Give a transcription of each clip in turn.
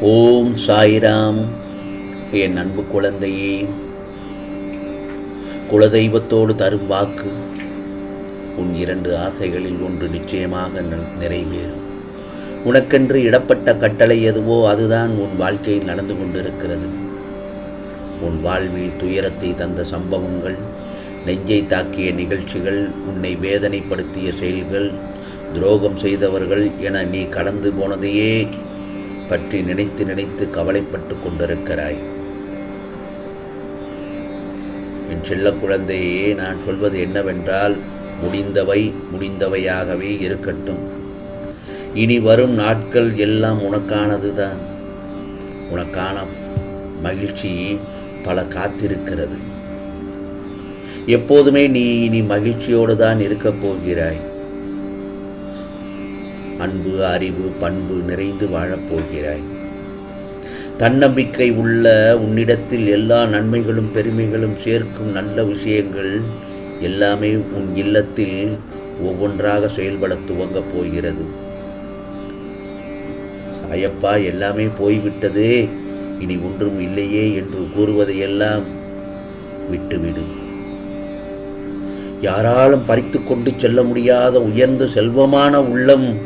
ஓம் சாய்ராம். என் அன்பு குழந்தையே குலதெய்வத்தோடு தரும் வாக்கு உன் இரண்டு ஆசைகளில் ஒன்று நிச்சயமாக ந- நிறைவேறும். உனக்கென்று இடப்பட்ட கட்டளை எதுவோ அதுதான் உன் வாழ்க்கையில் நடந்து கொண்டிருக்கிறது. உன் வாழ்வில் துயரத்தை தந்த சம்பவங்கள் நெஞ்சை தாக்கிய நிகழ்ச்சிகள் உன்னை வேதனைப்படுத்திய செயல்கள் துரோகம் செய்தவர்கள் என நீ கடந்து போனதையே பற்றி நினைத்து நினைத்து கவலைப்பட்டு கொண்டிருக்கிறாய். என் செல்ல குழந்தையே நான் சொல்வது என்னவென்றால் முடிந்தவை முடிந்தவையாகவே இருக்கட்டும். இனி வரும் நாட்கள் எல்லாம் உனக்கானதுதான். உனக்கான மகிழ்ச்சி பல காத்திருக்கிறது. எப்போதுமே நீ இனி மகிழ்ச்சியோடு தான் இருக்கப் போகிறாய். அன்பு அறிவு பண்பு நிறைந்து வாழப்போகிறாய். தன்னம்பிக்கை உள்ள உன்னிடத்தில் எல்லா நன்மைகளும் பெருமைகளும் சேர்க்கும் நல்ல விஷயங்கள் எல்லாமே உன் இல்லத்தில் ஒவ்வொன்றாக செயல்பட துவங்கப் போகிறது. சாயப்பா எல்லாமே போய்விட்டதே. இனி ஒன்றும் இல்லையே என்று கூறுவதையெல்லாம் விட்டுவிடு. யாராலும் பறித்து கொண்டு செல்ல முடியாத உயர்ந்த செல்வமான உள்ளம்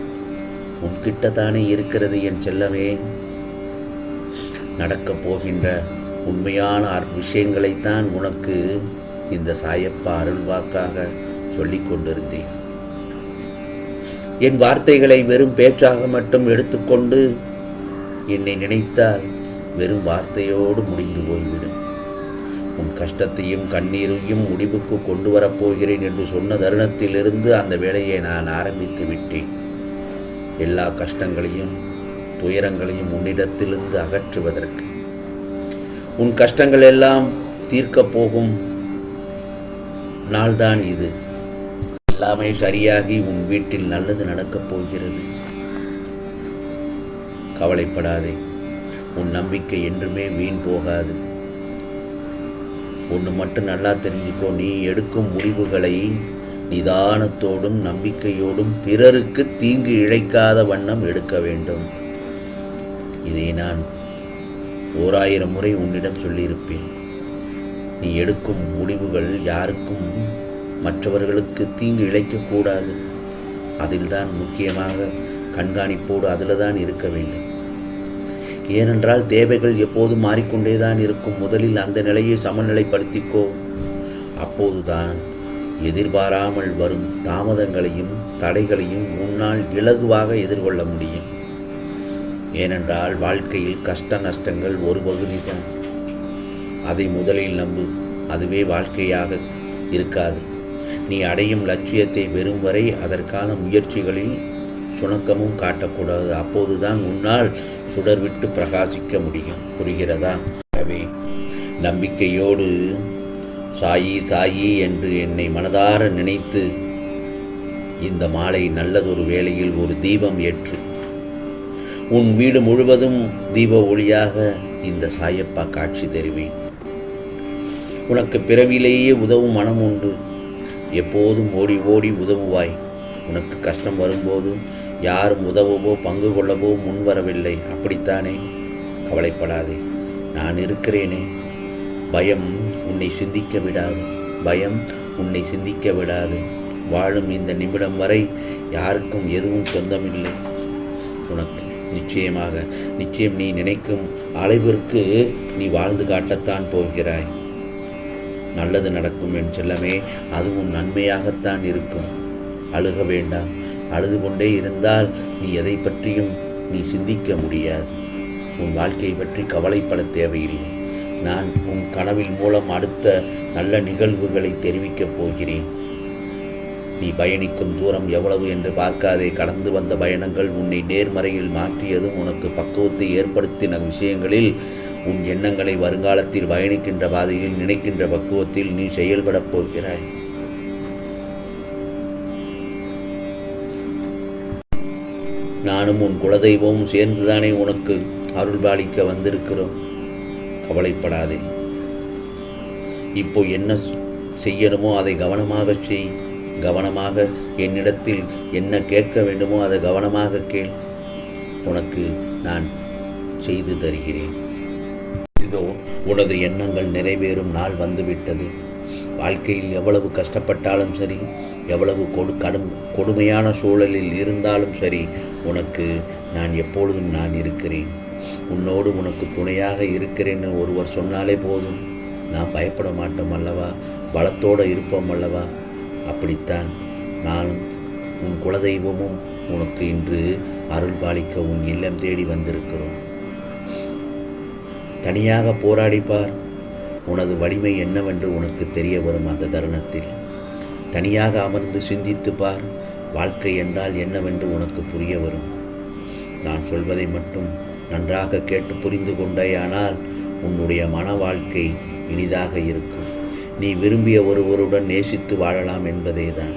உன்கிட்ட தானே இருக்கிறது என் செல்லமே. நடக்கப் போகின்ற உண்மையான அற் விஷயங்களைத்தான் உனக்கு இந்த சாயப்பா அருள்வாக்காக சொல்லிக் கொண்டிருந்தேன். என் வார்த்தைகளை வெறும் பேச்சாக மட்டும் எடுத்துக்கொண்டு என்னை நினைத்தால் வெறும் வார்த்தையோடு முடிந்து போய்விடும். உன் கஷ்டத்தையும் கண்ணீரையும் முடிவுக்கு கொண்டு வரப்போகிறேன் என்று சொன்ன தருணத்திலிருந்து அந்த வேலையை நான் ஆரம்பித்து விட்டேன். எல்லா கஷ்டங்களையும் துயரங்களையும் உன்னிடத்திலிருந்து அகற்றுவதற்கு. உன் கஷ்டங்கள் எல்லாம் தீர்க்கப் போகும் நாள்தான் இது. எல்லாமே சரியாகி உன் வீட்டில் நல்லது நடக்கப் போகிறது. கவலைப்படாதே. உன் நம்பிக்கை என்றுமே வீண் போகாது. ஒன்று மட்டும் நல்லா தெரிஞ்சுக்கோ. நீ எடுக்கும் முடிவுகளை நிதானத்தோடும் நம்பிக்கையோடும் பிறருக்கு தீங்கு இழைக்காத வண்ணம் எடுக்க வேண்டும். இதை நான் ஓராயிரம் முறை உன்னிடம் சொல்லியிருப்பேன். நீ எடுக்கும் முடிவுகள் யாருக்கும் மற்றவர்களுக்கு தீங்கு இழைக்கக்கூடாது அதில்தான் முக்கியமாக கண்காணிப்போடு அதில் தான் இருக்க வேண்டும். ஏனென்றால் தேவைகள் எப்போதும் மாறிக்கொண்டே தான் இருக்கும். முதலில் அந்த நிலையை சமநிலைப்படுத்திக்கோ. அப்போதுதான் எதிர்பாராமல் வரும் தாமதங்களையும் தடைகளையும் உன்னால் இலகுவாக எதிர்கொள்ள முடியும். ஏனென்றால் வாழ்க்கையில் கஷ்ட நஷ்டங்கள் ஒரு பகுதி தான் அதை முதலில் நம்பு. அதுவே வாழ்க்கையாக இருக்காது. நீ அடையும் லட்சியத்தை வெறும் வரை அதற்கான முயற்சிகளில் சுணக்கமும் காட்டக்கூடாது. அப்போதுதான் உன்னால் சுடர்விட்டு பிரகாசிக்க முடியும். புரிகிறதா? நம்பிக்கையோடு சாயி சாயி என்று என்னை மனதார நினைத்து இந்த மாலை நல்லதொரு வேளையில் ஒரு தீபம் ஏற்று உன் வீடு முழுவதும் தீப ஒளியாக இந்த சாயப்பா காட்சி தருவேன். உனக்கு பிறவிலேயே உதவும் மனம் உண்டு. எப்போதும் ஓடி ஓடி உதவுவாய். உனக்கு கஷ்டம் வரும்போது யாரும் உதவவோ பங்கு கொள்ளவோ முன் வரவில்லை அப்படித்தானே? கவலைப்படாதே. நான் இருக்கிறேனே. பயம் உன்னை சிந்திக்க விடாது. பயம் உன்னை சிந்திக்க விடாது. வாழும் இந்த நிமிடம் வரை யாருக்கும் எதுவும் சொந்தமில்லை. உனக்கு நிச்சயமாக நிச்சயம் நீ நினைக்கும் அளவிற்கு நீ வாழ்ந்து காட்டத்தான் போகிறாய். நல்லது நடக்கும் என் செல்லமே அதுவும் நன்மையாகத்தான் இருக்கும். அழுக வேண்டாம். அழுது கொண்டே இருந்தால் நீ எதை பற்றியும் நீ சிந்திக்க முடியாது. உன் வாழ்க்கையை பற்றி கவலைப்பட தேவையில்லை. நான் உன் கனவில் மூலம் அடுத்த நல்ல நிகழ்வுகளை தெரிவிக்கப் போகிறேன். நீ பயணிக்கும் தூரம் எவ்வளவு என்று பார்க்காதே. கடந்து வந்த பயணங்கள் உன்னை நேர்மறையில் மாற்றியதும் உனக்கு பக்குவத்தை ஏற்படுத்தின விஷயங்களில் உன் எண்ணங்களை வருங்காலத்தில் பயணிக்கின்ற பாதையில் நினைக்கின்ற பக்குவத்தில் நீ செயல்படப் போகிறாய். நானும் உன் குலதெய்வமும் சேர்ந்துதானே உனக்கு அருள்பாலிக்க வந்திருக்கிறோம். கவலைப்படாதே. இப்போ என்ன செய்யணுமோ அதை கவனமாக செய். கவனமாக என்னிடத்தில் என்ன கேட்க வேண்டுமோ அதை கவனமாக கேள். உனக்கு நான் செய்து தருகிறேன். இதோ உனது எண்ணங்கள் நிறைவேறும் நாள் வந்துவிட்டது. வாழ்க்கையில் எவ்வளவு கஷ்டப்பட்டாலும் சரி எவ்வளவு கொடு கடும் கொடுமையான சூழலில் இருந்தாலும் சரி உனக்கு நான் எப்பொழுதும் நான் இருக்கிறேன். உன்னோடு உனக்கு துணையாக இருக்கிறேன்னு ஒருவர் சொன்னாலே போதும். நான் பயப்பட மாட்டோம் அல்லவா? பலத்தோடு இருப்போம் அல்லவா? அப்படித்தான் நானும் உன் குலதெய்வமும் உனக்கு இன்று அருள் பாலிக்க உன் இல்லம் தேடி வந்திருக்கிறோம். தனியாக போராடிப்பார். உனது வலிமை என்னவென்று உனக்கு தெரிய வரும் அந்த தருணத்தில். தனியாக அமர்ந்து சிந்தித்து பார். வாழ்க்கை என்றால் என்னவென்று உனக்கு புரிய வரும். நான் சொல்வதை மட்டும் நன்றாக கேட்டு புரிந்து கொண்டேயானால் உன்னுடைய மன வாழ்க்கை இனிதாக இருக்கும். நீ விரும்பிய ஒருவருடன் நேசித்து வாழலாம் என்பதே தான்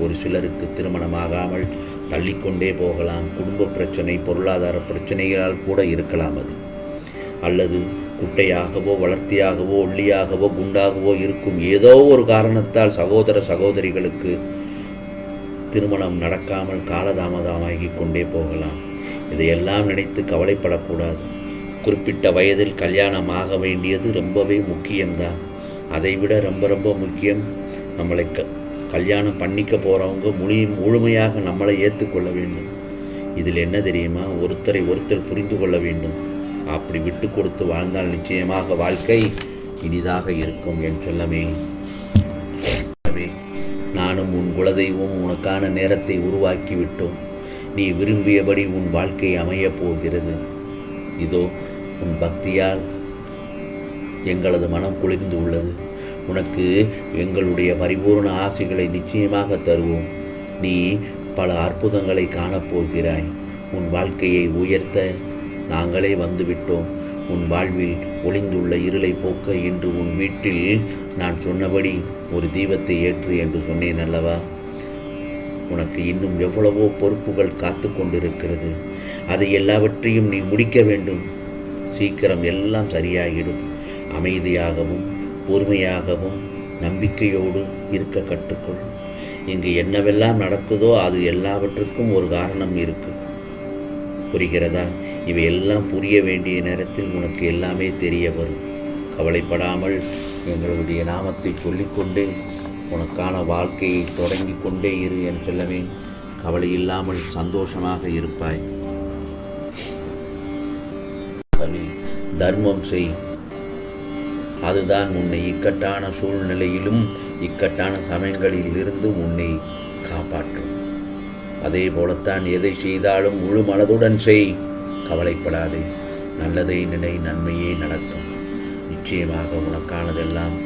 ஒரு சிலருக்கு திருமணமாகாமல் தள்ளிக்கொண்டே போகலாம். குடும்ப பிரச்சனை பொருளாதார பிரச்சனைகளால் கூட இருக்கலாம் அது. அல்லது குட்டையாகவோ வளர்த்தியாகவோ ஒல்லியாகவோ குண்டாகவோ இருக்கும் ஏதோ ஒரு காரணத்தால் சகோதர சகோதரிகளுக்கு திருமணம் நடக்காமல் காலதாமதமாகி கொண்டே போகலாம். இதையெல்லாம் நினைத்து கவலைப்படக்கூடாது. குறிப்பிட்ட வயதில் கல்யாணம் ஆக வேண்டியது ரொம்பவே முக்கியம்தான். அதைவிட ரொம்ப ரொம்ப முக்கியம் நம்மளை க கல்யாணம் பண்ணிக்க போகிறவங்க முழு முழுமையாக நம்மளை ஏற்றுக்கொள்ள வேண்டும். இதில் என்ன தெரியுமா? ஒருத்தரை ஒருத்தர் புரிந்து கொள்ள வேண்டும். அப்படி விட்டு கொடுத்து வாழ்ந்தால் நிச்சயமாக வாழ்க்கை இனிதாக இருக்கும் என் சொல்லமே. நானும் உன் குலதெய்வம் உனக்கான நேரத்தை உருவாக்கி விட்டோம் நீ விரும்பியபடி உன் வாழ்க்கை அமையப் போகிறது. இதோ உன் பக்தியால் எங்களது மனம் குளிர்ந்து உள்ளது. உனக்கு எங்களுடைய பரிபூர்ண ஆசைகளை நிச்சயமாக தருவோம். நீ பல அற்புதங்களை காணப்போகிறாய் உன் வாழ்க்கையை உயர்த்த நாங்களே வந்துவிட்டோம். உன் வாழ்வில் ஒளிந்துள்ள இருளை போக்க இன்று உன் வீட்டில் நான் சொன்னபடி ஒரு தீபத்தை ஏற்று என்று சொன்னேன் அல்லவா? உனக்கு இன்னும் எவ்வளவோ பொறுப்புகள் காத்து கொண்டிருக்கிறது. அதை எல்லாவற்றையும் நீ முடிக்க வேண்டும். சீக்கிரம் எல்லாம் சரியாகிடும் அமைதியாகவும் பொறுமையாகவும் நம்பிக்கையோடு இருக்க கற்றுக்கொள். இங்கு என்னவெல்லாம் நடக்குதோ அது எல்லாவற்றுக்கும் ஒரு காரணம் இருக்கு. புரிகிறதா? இவையெல்லாம் புரிய வேண்டிய நேரத்தில் உனக்கு எல்லாமே தெரிய வரும். கவலைப்படாமல் எங்களுடைய நாமத்தை சொல்லிக்கொண்டே உனக்கான வாழ்க்கையை தொடங்கி கொண்டே இரு என் சொல்லவே கவலை இல்லாமல் சந்தோஷமாக இருப்பாய். தர்மம் செய். அதுதான் உன்னை இக்கட்டான சூழ்நிலையிலும் இக்கட்டான சமயங்களில் இருந்து உன்னை காப்பாற்றும். அதே போலத்தான் எதை செய்தாலும் முழு மனதுடன் செய். கவலைப்படாதே. நல்லதை நினை நன்மையே நடக்கும். நிச்சயமாக உனக்கானதெல்லாம்